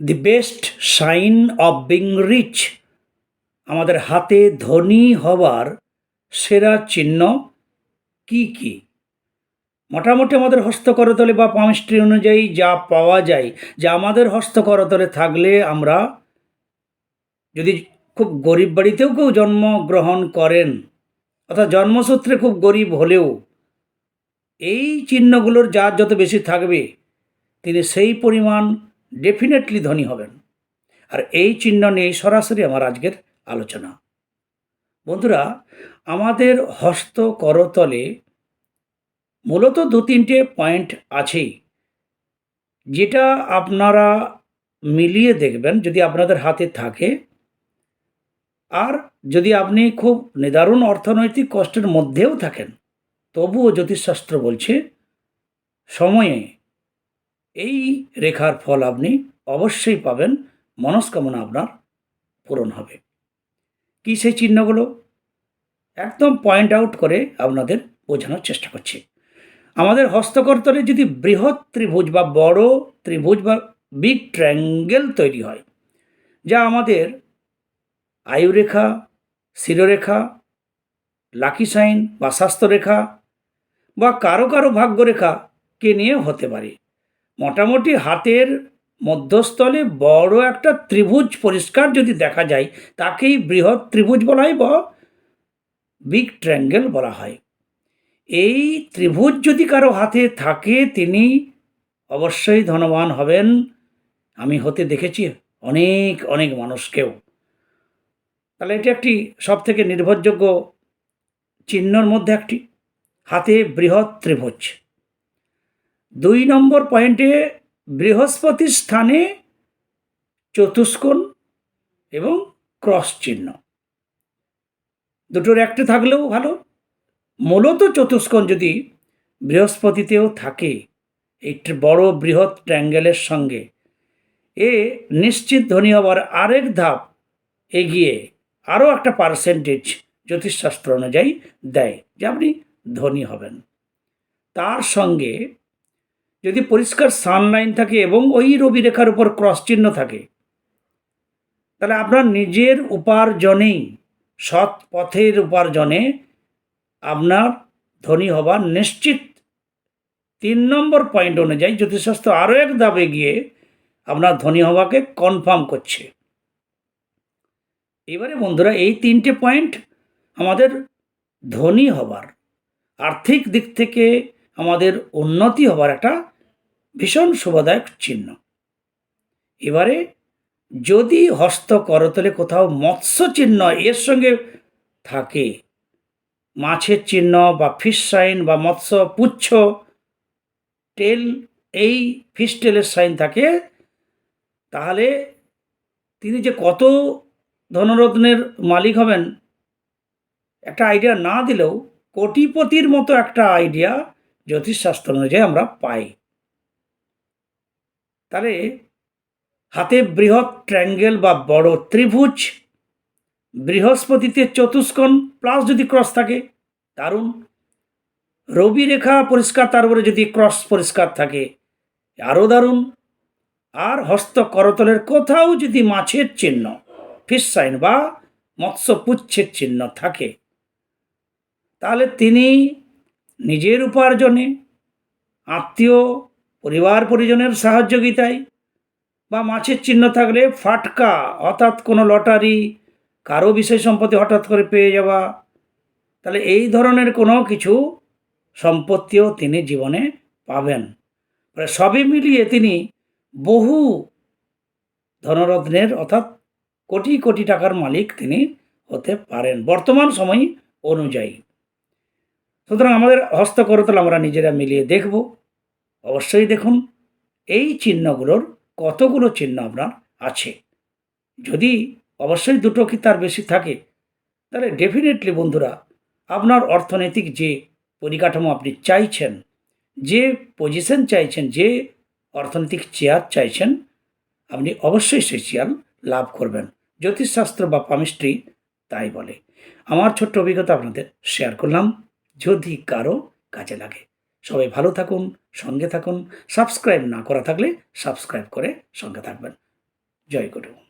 The best sign of being rich আমাদের হাতে ধনী হবার সেরা চিহ্ন কি কি? মোটামুটি আমাদের হস্তকরতলে বা পামিস্ট্রি অনুযায়ী যা পাওয়া যায়, যা আমাদের হস্তকরতলে থাকলে আমরা যদি খুব গরিব বাড়িতেও কেউ জন্মগ্রহণ করেন, অর্থাৎ জন্মসূত্রে খুব গরিব হলেও, এই চিহ্নগুলোর যার যত বেশি থাকবে, তিনি সেই পরিমাণ ডেফিনেটলি ধনী হবেন। আর এই চিহ্ন নিয়েই সরাসরি আমার আজকের আলোচনা। বন্ধুরা, আমাদের হস্ত করতলে মূলত দু তিনটে পয়েন্ট আছেই। যেটা আপনারা মিলিয়ে দেখবেন যদি আপনাদের হাতে থাকে। আর যদি আপনি খুব নিদারুণ অর্থনৈতিক কষ্টের মধ্যেও থাকেন, তবুও জ্যোতিষশাস্ত্র বলছে, সময়ে এই রেখার ফল আপনি অবশ্যই পাবেন। মনস্কামনা আপনার পূরণ হবে। কি সেই চিহ্নগুলো? একদম পয়েন্ট আউট করে আপনাদের বোঝানোর চেষ্টা করছি। আমাদের হস্তকরতলে যদি বৃহৎ ত্রিভুজ বা বড় ত্রিভুজ বা বিগ ট্রায়াঙ্গেল তৈরি হয়, যা আমাদের আয়ুরেখা, শিরোরেখা লাকি সাইন বা স্বাস্থ্যরেখা বা কারও কারও ভাগ্যরেখাকে নিয়ে হতে পারে। মোটামুটি হাতের মধ্যস্থলে বড় একটা ত্রিভুজ পরিষ্কার যদি দেখা যায়, তাকেই বৃহৎ ত্রিভুজ বলা হয় বা বিগ ট্রায়াঙ্গেল বলা হয়। এই ত্রিভুজ যদি কারও হাতে থাকে, তিনি অবশ্যই ধনবান হবেন। আমি হতে দেখেছি অনেক অনেক মানুষকেও। তাহলে এটি একটি সব থেকে নির্ভরযোগ্য চিহ্নর মধ্যে একটি। হাতে বৃহৎ ত্রিভুজ। দুই নম্বর পয়েন্টে বৃহস্পতির স্থানে চতুষ্কোণ এবং ক্রস চিহ্ন। দুটোর একটা থাকলেও ভালো। মূলত চতুষ্কোণ যদি বৃহস্পতিতেও থাকে, একটি বড় বৃহৎ ট্র্যাঙ্গেলের সঙ্গে, এ নিশ্চিত ধনী হবার আরেক ধাপ এগিয়ে আরও একটা পার্সেন্টেজ জ্যোতিষশাস্ত্র অনুযায়ী দেয় যে আপনি ধনী হবেন। তার সঙ্গে যদি পরিষ্কার সানলাইন থাকে এবং ওই রবি রেখার উপর ক্রস চিহ্ন থাকে, তাহলে আপনার নিজের উপার্জনেই, সৎ পথের উপার্জনে আপনার ধনী হবার নিশ্চিত তিন নম্বর পয়েন্ট অনুযায়ী জ্যোতিষশাস্ত্র আরও এক দাবে গিয়ে আপনার ধনী হওয়াকে কনফার্ম করছে। এবারে বন্ধুরা, এই তিনটে পয়েন্ট আমাদের ধনী হবার, আর্থিক দিক থেকে আমাদের উন্নতি হবার একটা ভীষণ শুভদায়ক চিহ্ন। এবারে যদি হস্ত করতলে কোথাও মৎস্য চিহ্ন এর সঙ্গে থাকে, মাছের চিহ্ন বা ফিশ সাইন বা মৎস্য পুচ্ছ টেল এই ফিশ টেলের সাইন থাকে, তাহলে তিনি যে কত ধনরত্নের মালিক হবেন, একটা আইডিয়া না দিলেও কোটিপতির মতো একটা আইডিয়া জ্যোতিষশাস্ত্র অনুযায়ী আমরা পাই। তাহলে হাতে বৃহৎ ট্রায়াঙ্গেল বা বড় ত্রিভুজ, বৃহস্পতিতে চতুষ্কোণ প্লাস যদি ক্রস থাকে, দারুণ। রবি রেখা পরিষ্কার তার উপরে যদি ক্রস পরিষ্কার থাকে আরও দারুণ। আর হস্ত করতলের কোথাও যদি মাছের চিহ্ন ফিশ সাইন বা মৎস্য পুচ্ছের চিহ্ন থাকে, তাহলে তিনি নিজের উপার্জনে আত্মীয় পরিবার পরিজনের সাহায্যগিতায় বা মাছের চিহ্ন থাকলে ফাটকা অর্থাৎ কোনো লটারি, কারও বিষয় সম্পত্তি হঠাৎ করে পেয়ে যাওয়া, তাহলে এই ধরনের কোনো কিছু সম্পত্তিও তিনি জীবনে পাবেন। সবই মিলিয়ে তিনি বহু ধনরত্নের অর্থাৎ কোটি কোটি টাকার মালিক তিনি হতে পারেন বর্তমান সময় অনুযায়ী। সুতরাং আমাদের হস্তকরতল আমরা নিজেরা মিলিয়ে দেখব। অবশ্যই দেখুন, এই চিহ্নগুলোর কতগুলো চিহ্ন আপনার আছে। যদি অবশ্যই দুটো কি তার বেশি থাকে, তাহলে ডেফিনেটলি বন্ধুরা, আপনার অর্থনৈতিক যে পরিকাঠামো আপনি চাইছেন, যে পজিশন চাইছেন, যে অর্থনৈতিক চেয়ার চাইছেন, আপনি অবশ্যই সেই চেয়ার লাভ করবেন। জ্যোতিষশাস্ত্র বা পামিস্ট্রি তাই বলে। আমার ছোট্ট অভিজ্ঞতা আপনাদের শেয়ার করলাম। যদি কারও কাজে লাগে সবাই ভালো থাকুন, সঙ্গে থাকুন, সাবস্ক্রাইব না করা থাকলে সাবস্ক্রাইব করে সঙ্গে থাকবেন। জয় গুরু।